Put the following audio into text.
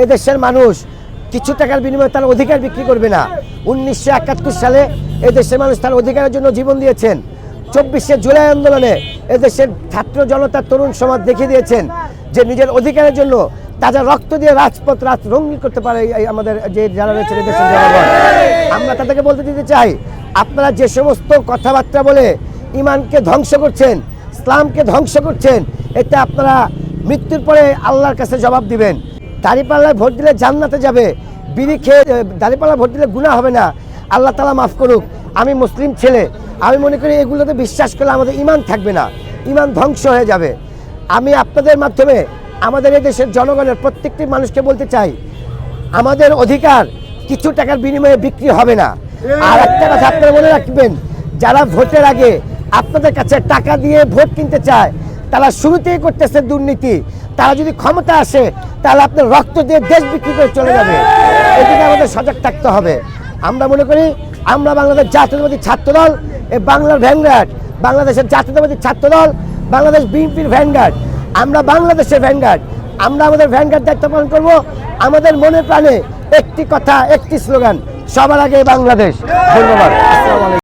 এই দেশের মানুষ কিছু টাকার বিনিময়ে তার অধিকার বিক্রি করবে না। উনিশশো একাত্তর সালে এই দেশের মানুষ তার অধিকারের জন্য জীবন দিয়েছেন। চব্বিশে জুলাই আন্দোলনে এদেশের ছাত্র জনতা, তরুণ সমাজ দেখিয়ে দিয়েছেন যে নিজের অধিকারের জন্য তাজা রক্ত দিয়ে রাজপথ রাত রঙিন করতে পারে এই আমাদের যে যারা রয়েছে এই দেশের জনগণ। আমরা তাদেরকে বলতে দিতে চাই, আপনারা যে সমস্ত কথাবার্তা বলে ইমানকে ধ্বংস করছেন, ইসলামকে ধ্বংস করছেন, এতে আপনারা মৃত্যুর পরে আল্লাহর কাছে জবাব দিবেন। দাঁড়িপাল্লায় ভোট দিলে জান্নাতে যাবে। বিড়ি খেয়ে দাঁড়িপাল্লায় ভোট দিলে গুণা হবে না। আল্লাহ তালা মাফ করুক। আমি মুসলিম ছেলে। আমি মনে করি এগুলোতে বিশ্বাস করলে আমাদের ইমান থাকবে না। ইমান ধ্বংস হয়ে যাবে। আমি আপনাদের মাধ্যমে আমাদের এই দেশের জনগণের প্রত্যেকটি মানুষকে বলতে চাই, আমাদের অধিকার কিছু টাকার বিনিময়ে বিক্রি হবে না। আর একটা কথা আপনারা মনে রাখবেন, যারা ভোটের আগে আপনাদের কাছে টাকা দিয়ে ভোট কিনতে চায়, তারা শুরুতেই করতেছে দুর্নীতি। তারা যদি ক্ষমতা আসে, তাহলে আপনার রক্ত দিয়ে দেশ বিক্রি করে চলে যাবে। এদিকে আমাদের সজাগ থাকতে হবে। আমরা মনে করি, আমরা বাংলাদেশ জাতীয়তাবাদী ছাত্রদল, এ বাংলার ভ্যানগার্ড। বাংলাদেশের জাতীয়তাবাদী ছাত্রদল, বাংলাদেশ বিএনপির ভ্যানগার্ড। আমরা বাংলাদেশের ভ্যানগার্ড। আমরা আমাদের ভ্যানগার্ড দায়িত্ব পালন করব। আমাদের মনে প্রাণে একটি কথা, একটি স্লোগান, সবার আগে বাংলাদেশ। ধন্যবাদ।